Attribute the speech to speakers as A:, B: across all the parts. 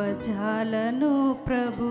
A: నిలువజాలను ప్రభూ.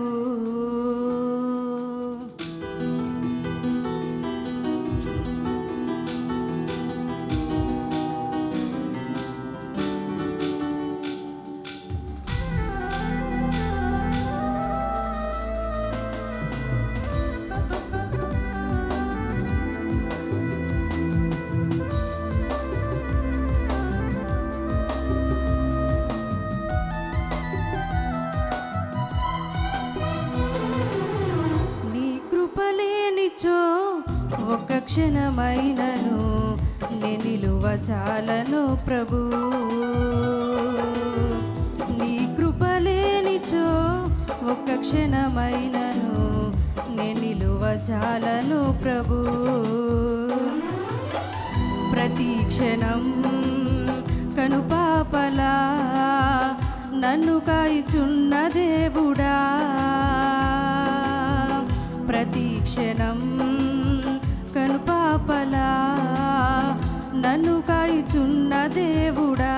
A: తక్షణమైనను క్షణమైనను చాలను ప్రభు. నీ కృపలేనిచో ఒక క్షణమైనను నిలువ చాలను ప్రభు. ప్రతి క్షణం కనుపాపలా నన్ను కాయిచున్న దేవుడా. ప్రతి క్షణం నన్ను కాయిచున్న దేవుడా.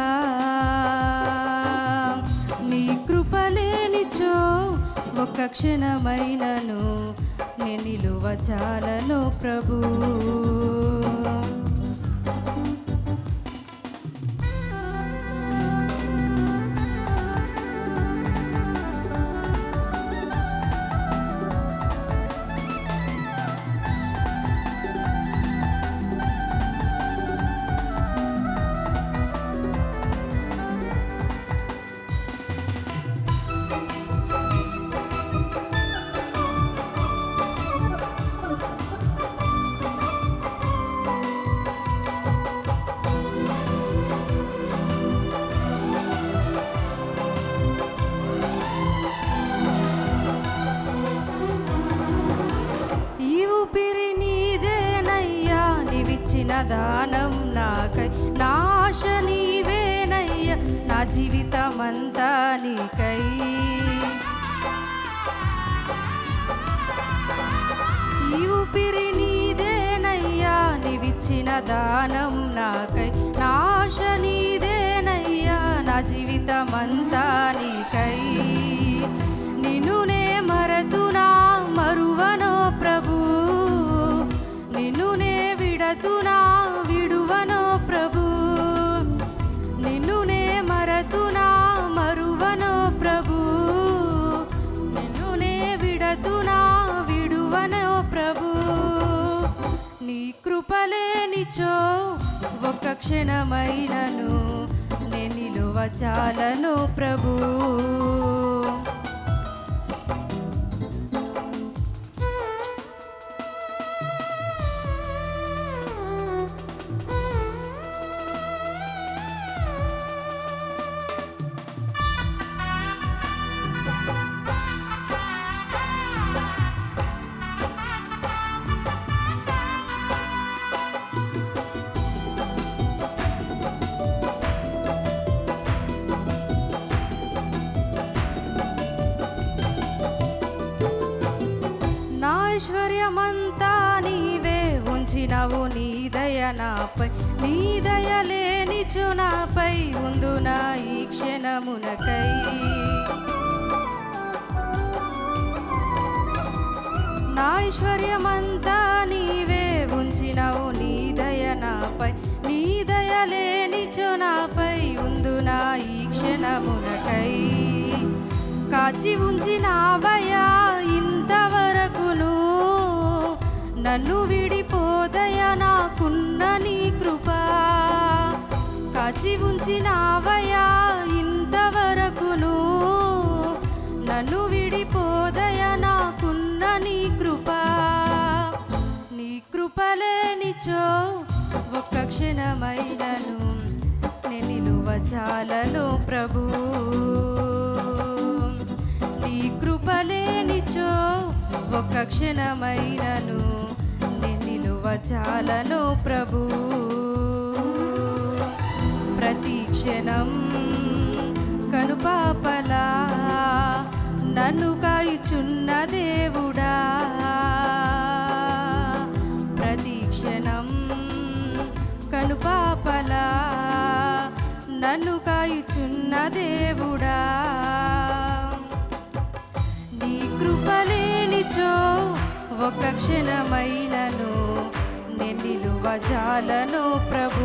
A: నీ కృపలేనిచో ఒక్క క్షణమైనను నే నిలువచాలను ప్రభూ. దానం నాకై నా ఆశ నా జీవితమంతా నీకై. ఈ ఊపిరి నీదేనయ్యా నీవిచ్చిన దానం నాకై. నా నీదేనయ్యా నా జీవితమంతా నీకై. కృపలేనిచో ఒక్క క్షణమైనను నేను నిలువ చాలను ప్రభు. ఐశ్వర్యమంతా నీవే ఉంచినవు నీ దయ నాపై. నీ దయ లేనిచు నాపై ఉందు నా ఈ క్షణమునకై. నా ఐశ్వర్యమంతా నీవే ఉంచినవు నీ దయ నాపై. నీ దయ లేనిచు నాపై ఉందు నా ఈ క్షణమునకై. కాచి ఉంచినా నన్ను విడిపోదయ నాకున్న నీ కృప. కాచి ఉంచినావయా ఇంతవరకును. నన్ను విడిపోదయ నాకున్న నీ కృప. నీ కృపలేనిచో ఒక్క క్షణమైనను నేను నిలువచాలను ప్రభు. నీ కృపలేనిచో ఒక్క క్షణమైనను చాలను ప్రభు. ప్రతి క్షణం కనుపాపలా నన్ను కాయిచున్న దేవుడా. ప్రతి క్షణం కనుపాపలా నన్ను కాయిచున్న దేవుడా. కృపలేనిచో ఒక క్షణమైనను నిలువ జాలను ప్రభు.